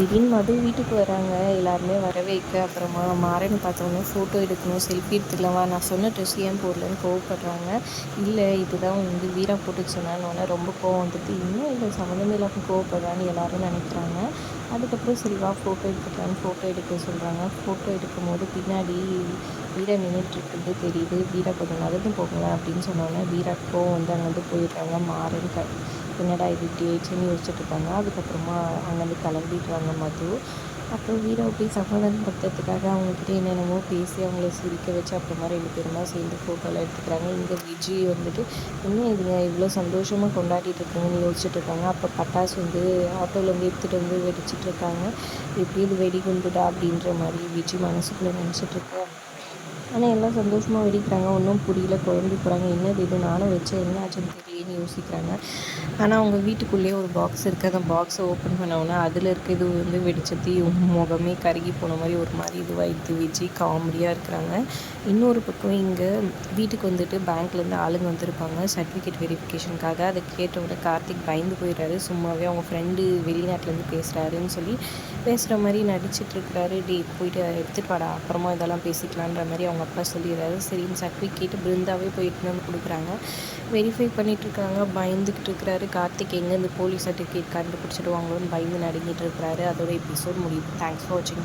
திடீர்னு மது வீட்டுக்கு வராங்க. எல்லாருமே வர வைக்க அப்புறமா மாறன் பார்த்தோன்னே ஃபோட்டோ எடுக்கணும் செல்ஃபி எடுத்துக்கலாமா நான் சொன்ன ட்ரெஸ் ஏன் போடலன்னு கோவப்படுறாங்க. இல்லை இதுதான் வந்து வீரா போட்டுக்கு சொன்னான்னு ரொம்ப கோவம் வந்துட்டு இன்னும் இல்லை சம்மந்தமே இல்லாமல் கோவப்படுறான்னு எல்லாரும் நினைக்கிறாங்க. அதுக்கப்புறம் செல்வா ஃபோட்டோ எடுத்துக்கலான்னு ஃபோட்டோ எடுக்க சொல்கிறாங்க ஃபோட்டோ எடுக்கும் போது பின்னாடி வீரா நின்றுட்டுருக்குறது தெரியுது. வீரா கொஞ்சம் நடந்து போகலாம் அப்படின்னு சொன்னோன்னே வீரா கோவம் வந்து அங்கேருந்து போயிடுறாங்க. மாறன் க என்னடா இது இப்படி ஆயிடுச்சுன்னு யோசிச்சுட்டு இருப்பாங்க அதுக்கப்புறமா அங்கேருந்து கிளம்பிடுவாங்க மது. அப்புறம் வீராவை போய் சமாதானப்படுத்துறதுக்காக அவங்கக்கிட்ட என்னென்னமோ பேசி அவங்கள சிரிக்க வச்சு அப்புறமா ரெண்டு பேருமா சேர்ந்து ஃபோட்டோலாம் எடுத்துக்கிறாங்க. இங்கே விஜய் வந்துட்டு என்ன இதுங்க? இவ்வளோ சந்தோஷமாக கொண்டாடிட்டு இருக்காங்கன்னு யோசிச்சுட்டு இருக்காங்க. அப்போ பட்டாசு வந்து ஆட்டோவிலேருந்து எடுத்துகிட்டு வந்து வெடிச்சிட்டு இருக்காங்க. எப்படி இது வெடிகுண்டுடா? அப்படின்ற மாதிரி விஜய் மனசுக்குள்ளே நினச்சிட்டு இருக்காங்க ஆனால் எல்லாம் சந்தோஷமாக வெடிக்கிறாங்க. ஒன்றும் புரியல. குழம்பி போகிறாங்க என்னது இது? நானும் வச்சேன் என்ன ஆச்சுன்னு யோசிக்கிறாங்க. ஆனால் அவங்க வீட்டுக்குள்ளேயே ஒரு பாக்ஸ் இருக்குது அந்த பாக்ஸை ஓப்பன் பண்ணோன்னா அதில் இருக்க இது வந்து வெடிச்சத்தி முகமே கருகி போன மாதிரி ஒரு மாதிரி இதுவாகிடுது விஜய் காமெடியாக இருக்கிறாங்க. இன்னொரு பக்கம் இங்கே வீட்டுக்கு வந்துட்டு பேங்க்லேருந்து ஆளுங்க வந்திருப்பாங்க. சர்டிஃபிகேட் வெரிஃபிகேஷனுக்காக அதை கேட்டவுடனே கார்த்திக் பயந்து போயிடுறாரு. சும்மாவே அவங்க ஃப்ரெண்டு வெளிநாட்டிலேருந்து பேசுகிறாருன்னு சொல்லி பேசுகிற மாதிரி நடிச்சிட்ருக்கிறாரு டே போயிட்டு எடுத்துகிட்டு வாடா. அப்புறமா இதெல்லாம் பேசிக்கலான்ற மாதிரி அவங்க அப்பா சொல்லிடுறாரு. சரின்னு சர்டிஃபிகேட் பிருந்தாவே போயிட்டு வந்து கொடுக்குறாங்க. வெரிஃபை பண்ணிட்டு இருக்காங்க. பயந்துக்கிட்டு இருக்கிறாரு. கார்த்திக் எங்கேருந்து போலீஸ் சர்டிஃபிகேட் கண்டுபிடிச்சிடுவாங்களோன்னு பயந்து நடுங்கிட்டு இருக்கிறாரு. அதோட எபிசோட் முடியும் தேங்க்ஸ் ஃபார் வாட்சிங்